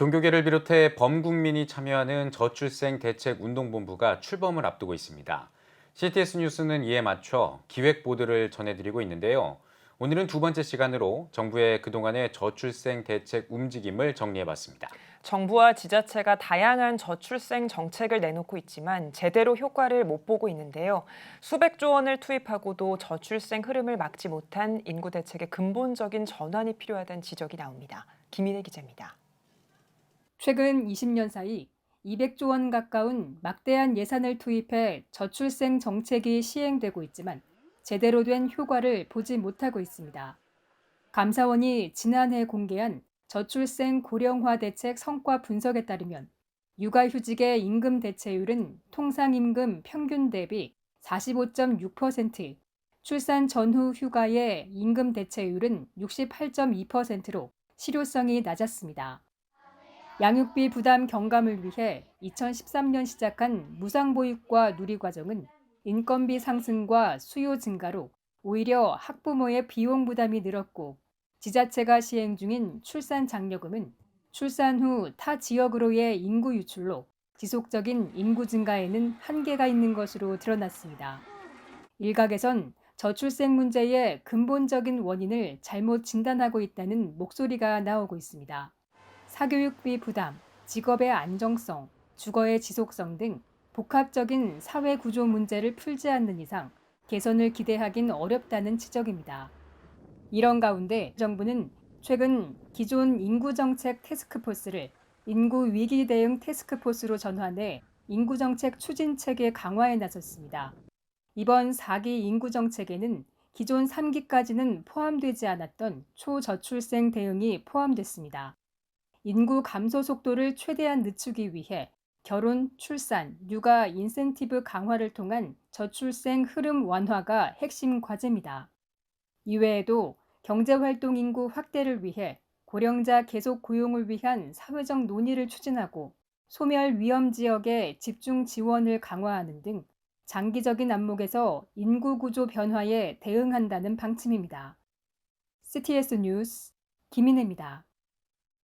종교계를 비롯해 범국민이 참여하는 저출생 대책 운동본부가 출범을 앞두고 있습니다. CTS 뉴스는 이에 맞춰 기획 보도를 전해드리고 있는데요. 오늘은 두 번째 시간으로 정부의 그동안의 저출생 대책 움직임을 정리해봤습니다. 정부와 지자체가 다양한 저출생 정책을 내놓고 있지만 제대로 효과를 못 보고 있는데요. 수백조 원을 투입하고도 저출생 흐름을 막지 못한 인구 대책의 근본적인 전환이 필요하다는 지적이 나옵니다. 김인혜 기자입니다. 최근 20년 사이 200조 원 가까운 막대한 예산을 투입해 저출생 정책이 시행되고 있지만 제대로 된 효과를 보지 못하고 있습니다. 감사원이 지난해 공개한 저출생 고령화 대책 성과 분석에 따르면 육아휴직의 임금 대체율은 통상임금 평균 대비 45.6%, 출산 전후 휴가의 임금 대체율은 68.2%로 실효성이 낮았습니다. 양육비 부담 경감을 위해 2013년 시작한 무상보육과 누리과정은 인건비 상승과 수요 증가로 오히려 학부모의 비용 부담이 늘었고 지자체가 시행 중인 출산 장려금은 출산 후 타 지역으로의 인구 유출로 지속적인 인구 증가에는 한계가 있는 것으로 드러났습니다. 일각에선 저출생 문제의 근본적인 원인을 잘못 진단하고 있다는 목소리가 나오고 있습니다. 사교육비 부담, 직업의 안정성, 주거의 지속성 등 복합적인 사회 구조 문제를 풀지 않는 이상 개선을 기대하긴 어렵다는 지적입니다. 이런 가운데 정부는 최근 기존 인구정책 태스크포스를 인구 위기 대응 태스크포스로 전환해 인구정책 추진 체계 강화에 나섰습니다. 이번 4기 인구정책에는 기존 3기까지는 포함되지 않았던 초저출생 대응이 포함됐습니다. 인구 감소 속도를 최대한 늦추기 위해 결혼, 출산, 육아 인센티브 강화를 통한 저출생 흐름 완화가 핵심 과제입니다. 이외에도 경제활동 인구 확대를 위해 고령자 계속 고용을 위한 사회적 논의를 추진하고 소멸 위험 지역의 집중 지원을 강화하는 등 장기적인 안목에서 인구 구조 변화에 대응한다는 방침입니다. CTS 뉴스 김인혜입니다.